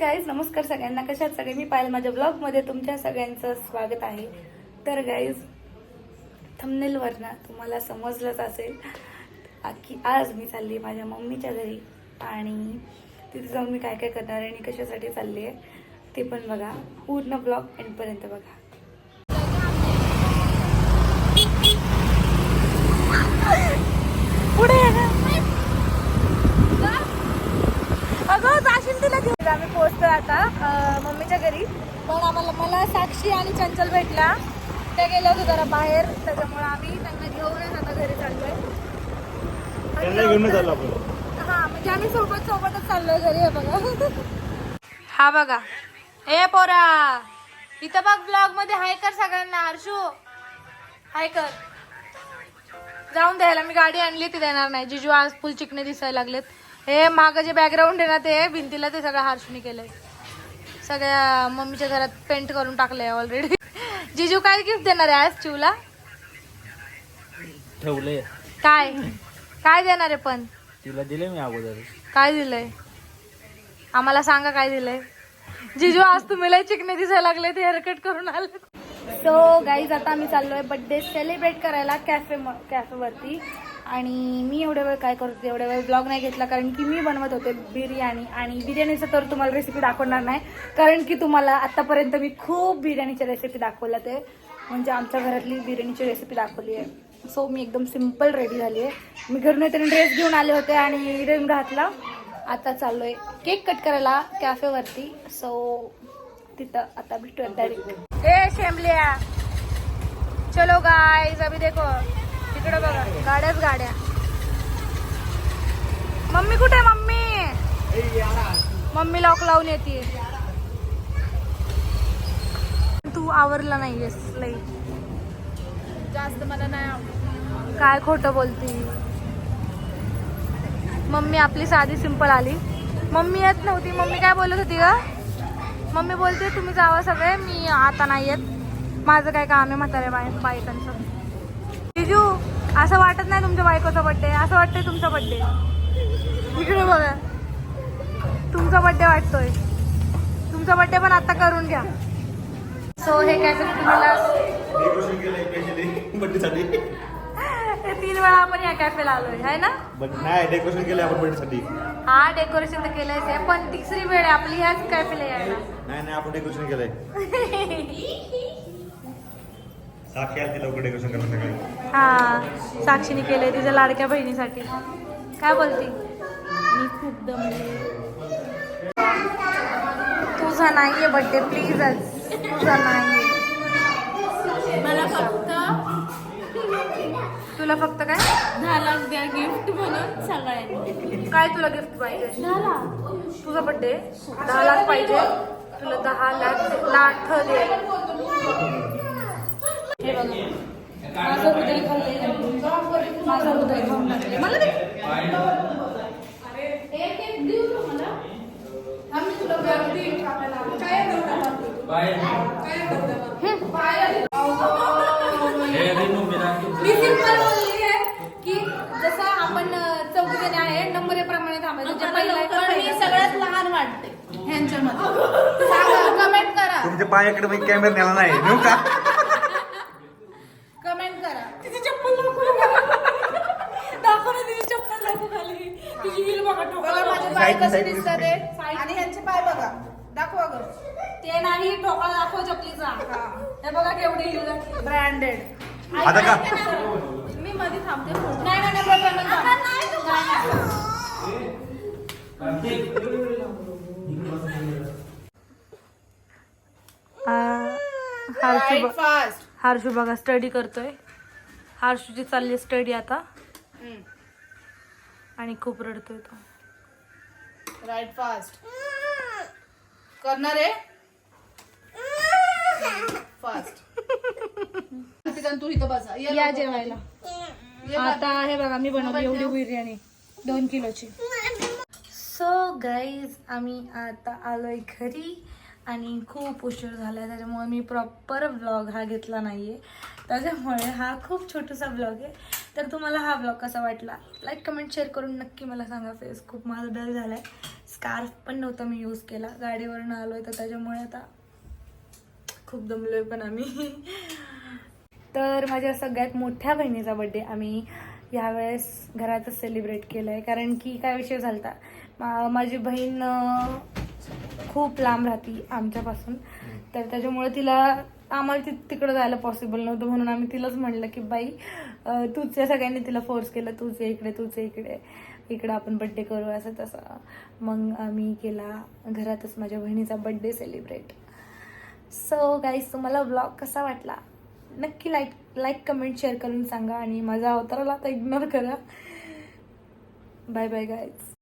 Guys नमस्कार सगळ्यांना. कशात सगळे? मी पायल. माझ्या ब्लॉगमध्ये तुमच्या सगळ्यांचं स्वागत आहे. तर गाईज थंबनेलवर ना तुम्हाला समजलंच असेल की आज मी चालली आहे माझ्या मम्मीच्या घरी आणि तिथे जाऊन मी काय काय करणार आणि कशासाठी चालली आहे ते पण बघा. पूर्ण ब्लॉग एंडपर्यंत बघा पुढे ये ना. अगं जाशील तिला घेऊन आम्ही पोहोचतो आता अं, मम्मीच्या घरी पण आम्हाला मला साक्षी आणि चंचल भेटला. ते गेले होते जरा बाहेर त्याच्यामुळे आम्ही त्यांना घेऊनच आता घरी चाललोय. त्यांना घेऊन चाललो आपण. हा म्हणजे आम्ही सोबत सोबतच चाललोय घरी हे बघा. हा बघा. ए पोरा इथं बघ ब्लॉगमध्ये हाय कर सगळ्यांना हर्षू. हाय कर. जाऊन द्यायला मी गाडी आणली ती देणार नाही. जिजू आज फुल चिकणे दिसायला लागलेत. हे मागं जे बॅकग्राऊंड आहे ना ते भिंतीला ते सगळं हर्षूने केलंय. सगळ्या मम्मीच्या घरात पेंट करून टाकलंय ऑलरेडी जिजू काय गिफ्ट देणार आहे आज चिवला ठेवलंय. काय? काय देणार आहे पण? तिला दिले मी अगोदर. काय दिलंय? आम्हाला सांगा काय दिलंय. जिजू आज तुम्ही लय चिकने दिसायला लागले ते हेअरकट करून आले सो गाईज आता आम्ही चाललोय बर्थडे सेलिब्रेट करायला कॅफे कॅफेवरती आणि मी एवढ्या वेळ काय करते एवढ्या वेळ ब्लॉग नाही घेतला कारण की मी बनवत होते बिर्याणी आणि बिर्याणीचं तर तुम्हाला रेसिपी दाखवणार नाही कारण की तुम्हाला आतापर्यंत मी खूप बिर्याणीच्या रेसिपी दाखवल्या ते. म्हणजे आमच्या घरातली बिर्याणीची रेसिपी दाखवली आहे. सो मी एकदम सिंपल रेडी झाली आहे. मी घरून येताना ड्रेस घेऊन आले होते आणि रेन घातला. आता चाललोय केक कट करायला कॅफेवरती सो तिथं आता भेटूया डायरेक्ट ए शेमल्या चलो गाईज अभि देखो. तिकडे बघा. गाड्याच गाड्या. मम्मी कुठे आहे मम्मी? मम्मी लॉक लावून येते. तू आवरला नाहीयेस लई. जास्त मला नाही काय खोटं बोलती? मम्मी आपली साधी सिंपल आली. मम्मी येत नव्हती. मम्मी काय बोलत होती ग? मम्मी बोलते तुम्ही जावा सगळे मी आता नाही येत. माझं काय काम आहे म्हाताऱ्या बाय बायकांचं जिजू असं वाटत नाही तुमच्या बायकोचा बड्डे असं वाटतंय तुमचा बड्डे इकडे बघा. तुमचा बड्डे वाटतोय. तुमचा बड्डे पण आता करून घ्या. सो हे काय तुम्हाला तीन वेळा आपण या कॅफेला आलोय है ना? नाही डेकोरेशन केलंय आपण बर्थडेसाठी हा डेकोरेशन तर केलंयच आहे पण तिसरी वेळ आपली ह्याच कॅफेला यायला. नाही नाही आपण डेकोरेशन केलंय. साक्षी आली लवकर डेकोरेशन करायला सकाळी हा साक्षीने केलंय तिच्या लाडक्या बहिणीसाठी. काय बोलती? मी खूप दमले. तुझा नाहीये बर्थडे प्लीजच तुझा नाहीये. मला फक्त तुला फक्त काय? दहा लाख द्या गिफ्ट म्हणून सगळ्यांनी. काय तुला गिफ्ट पाहिजे? दहा लाख. तुझा बर्थडे दहा लाख पाहिजे. तुला दहा लाख लाख दे. हे बघा. माझं हृदय खाल्लंय. माझं हृदय खाऊन टाकलंय. मला दे. एक एक देऊ का मला आम्ही तुला गर्दी काय मी सिंपल बोलली आहे की जसं आपण चौघ जणी आहे नंबर प्रमाणे थांबायचं. जे पहिलं आहे पण ते मी पहिलं. सगळ्यात लहान वाटते ह्यांच्यामध्ये. सांगा कमेंट करा. तुमच्या पायाकडे कॅमेरा नेला नाही. नेऊ का कमेंट करा तिची चप्पल नको दाखव ना हिल बघा बघा ठोकाला माझे पाय कसे दिसतात आणि ह्यांचे पाय बघा. दाखवा ग. ते नाही ठोकाला दाखव चपलीचा हे. बघा केवढी हिल घातली. ब्रँडेड आता का? मी मध्ये थांबते. फोटो नाही नाही, नाही बघा, बघा. आ, हर्षू ब- फास्ट हर्षू बघा स्टडी करतोय. हर्षूची चालली स्टडी आता. आणि खूप रडतोय तो. राईट फास्ट करणार आहे? फास्ट तू इथं बसा. ये. जेवायला. आता हे बघा मी बनवली एवढी बिर्याणी दोन किलोची. सो गाईज आम्ही आता आलोय घरी. आणि खूप उशीर झाला आहे त्याच्यामुळे मी प्रॉपर ब्लॉग हा घेतला नाही आहे त्याच्यामुळे हा खूप छोटासा ब्लॉग आहे. तर तुम्हाला हा ब्लॉग कसा वाटला? लाईक कमेंट शेअर करून नक्की मला सांगा फेस खूप माझा डल आहे स्कार्फ पण नव्हता मी यूज केला. गाडीवरून आलो आहे तर त्याच्यामुळे आता खूप दमलो आहे पण आम्ही. तर माझ्या सगळ्यात मोठ्या बहिणीचा बड्डे आम्ही यावेळेस घरातच सेलिब्रेट केलं आहे कारण की काय विषय झाला मा माझी बहीण खूप लांब राहती आमच्यापासून. तर त्याच्यामुळे तिला आम्हाला ति तिकडं जायला पॉसिबल नव्हतं. म्हणून आम्ही तिलाच म्हणलं की बाई तूच या सगळ्यांनी तिला फोर्स केलं. तूच इकडे तूच इकडे. इकडं आपण बड्डे करू असं तसं. मग आम्ही केला. घरातच माझ्या बहिणीचा बड्डे सेलिब्रेट सो गाईज तुम्हाला ब्लॉग कसा वाटला? नक्की लाईक लाईक कमेंट शेअर करून सांगा आणि माझ्या अवताराला आता इग्नोर करा. Bye bye guys